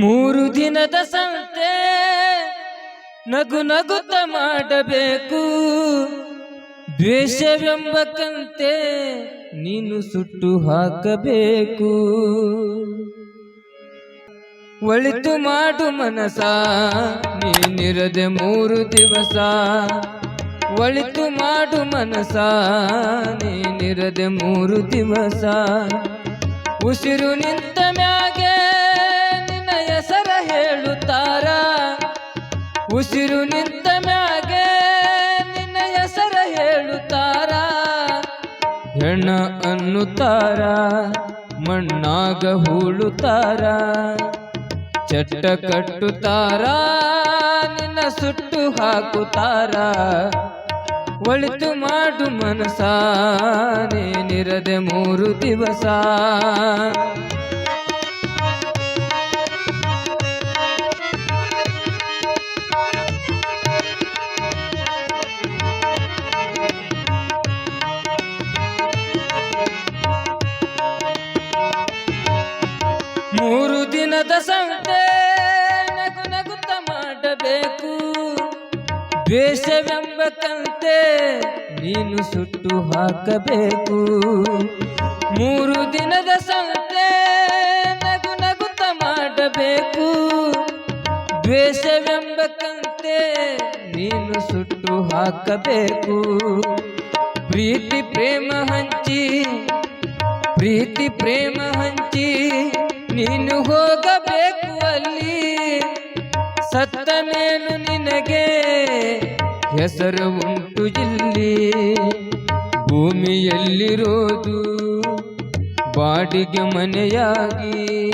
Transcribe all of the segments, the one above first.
ಮೂರು ದಿನದ ಸಂತೆ ನಗು ನಗುತ ಮಾಡಬೇಕು. ದ್ವೇಷವೆಂಬ ಕಂತೆ ನೀನು ಸುಟ್ಟು ಹಾಕಬೇಕು. ಒಳಿತು ಮಾಡು ಮನಸ, ನೀನಿರದೆ ಮೂರು ದಿವಸ. ಒಳಿತು ಮಾಡು ಮನಸ, ನೀನಿರದೆ ಮೂರು ದಿವಸ. ಉಸಿರು ನಿಂತ ಮ್ಯಾಗೆ ಹೆಸರ ಹೇಳುತ್ತಾರ ಉಸಿರು ನಿಂತ ಮ್ಯಾಗೆ ನಿನ್ನ ಹೆಸರ ಹೇಳುತ್ತಾರ? ಹೆಣ್ಣ ಅನ್ನುತ್ತಾರ, ಮಣ್ಣಾಗ ಹೂಳುತ್ತಾರ? ಚಟ್ಟ ಕಟ್ಟುತ್ತಾರ, ನಿನ್ನ ಸುಟ್ಟು ಹಾಕುತ್ತಾರ? ಒಳಿತು ಮಾಡು ಮನಸ ನೀನಿರದೆ ಮೂರು ದಿವಸ. ದಿನದ ಸಂತೆ ನಗು ನಗುತ್ತ ಮಾಡಬೇಕು. ದ್ವೇಷವೆಂಬ ಕಂತೆ ನೀನು ಸುಟ್ಟು ಹಾಕಬೇಕು. ಮೂರು ದಿನದ ಸಂತೆ ನಗು ನಗುತ್ತ ಮಾಡಬೇಕು. ದ್ವೇಷವೆಂಬ ಕಂತೆ ನೀನು ಸುಟ್ಟು ಹಾಕಬೇಕು. ಪ್ರೀತಿ ಪ್ರೇಮ ಹಂಚಿ, ಪ್ರೀತಿ ಪ್ರೇಮ ಹಂಚಿ ನೀನು ಹೋಗಬೇಕು ಅಲ್ಲಿ. ಸತ್ತ ಮೇಲು ನಿನಗೆ ಹೆಸರು ಉಂಟು ಇಲ್ಲಿ. ಭೂಮಿಯಲ್ಲಿರೋದು ಬಾಡಿಗೆ ಮನೆಯಾಗಿ.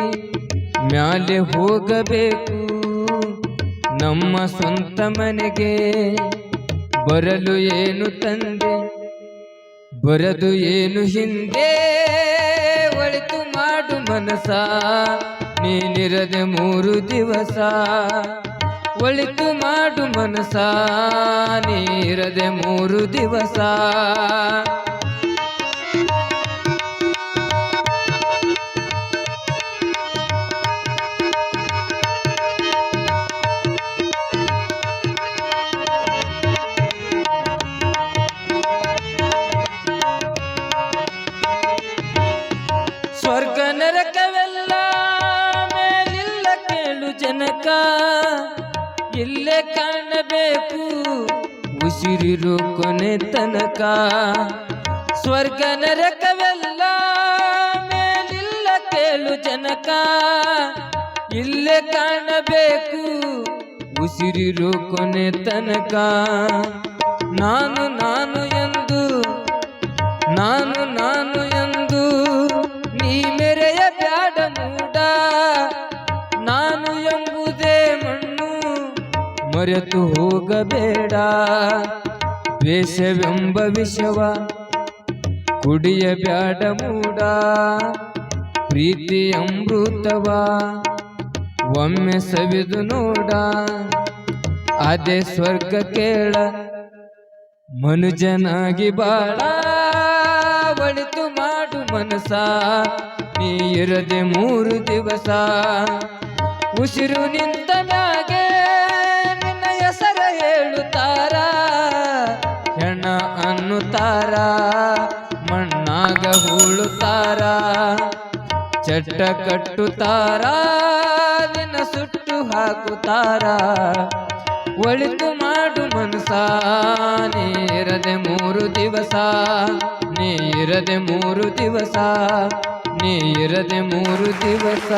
ಮ್ಯಾಲೆ ಹೋಗಬೇಕು ನಮ್ಮ ಸ್ವಂತ ಮನೆಗೆ. ಬರಲು ಏನು ತಂದೆ? ಬರದು ಏನು ಹಿಂದೆ? ಒಳಿತು ಮಾಡು ಮನಸ ನೀನಿರದೆ ಮೂರು ದಿವಸ. ಒಳಿತು ಮಾಡು ಮನಸ ನೀರದೆ ಮೂರು ದಿವಸ. ಸ್ವರ್ಗ ನರಕವೆಲ್ಲ ಮೇಲಿಲ್ಲ ಕೇಳು ಜನಕ. ಇಲ್ಲೇ ಕಾಣಬೇಕು ಉಸಿರಿರು ಕೊನೆ ತನಕ. ಸ್ವರ್ಗ ನರಕವೆಲ್ಲ ಮೇಲಿಲ್ಲ ಕೇಳು ಜನಕ. ಇಲ್ಲೇ ಕಾಣಬೇಕು ಉಸಿರಿರು ಕೊನೆ ತನಕ. ನಾನು ಮರೆತು ಹೋಗಬೇಡ. ವೇಷವೆಂಬ ವಿಷವ ಕುಡಿಯ ಬ್ಯಾಡ ಮೂಡ. ಪ್ರೀತಿ ಅಮೃತವ ಒಮ್ಮೆ ಸವಿದು ನೋಡ. ಅದೇ ಸ್ವರ್ಗ ಕೇಳ, ಮನುಜನಾಗಿ ಬಾಳ. ಒಳಿತು ಮಾಡು ಮನಸ ನೀ ಇರದೆ ಮೂರು ದಿವಸ. ಉಸಿರು ನಿಂತ ಅನ್ನುತ್ತಾರ ಮಣ್ಣಾಗ ಹೂಳುತ್ತಾರ ಚಟ್ಟ ಕಟ್ಟುತ್ತಾರ ದಿನ ಸುಟ್ಟು ಹಾಕುತ್ತಾರ ಒಳಿತು ಮಾಡು ಮನಸ ನೀರದೆ ಮೂರು ದಿವಸ, ನೀರದೆ ಮೂರು ದಿವಸ, ನೀರದೆ ಮೂರು ದಿವಸ.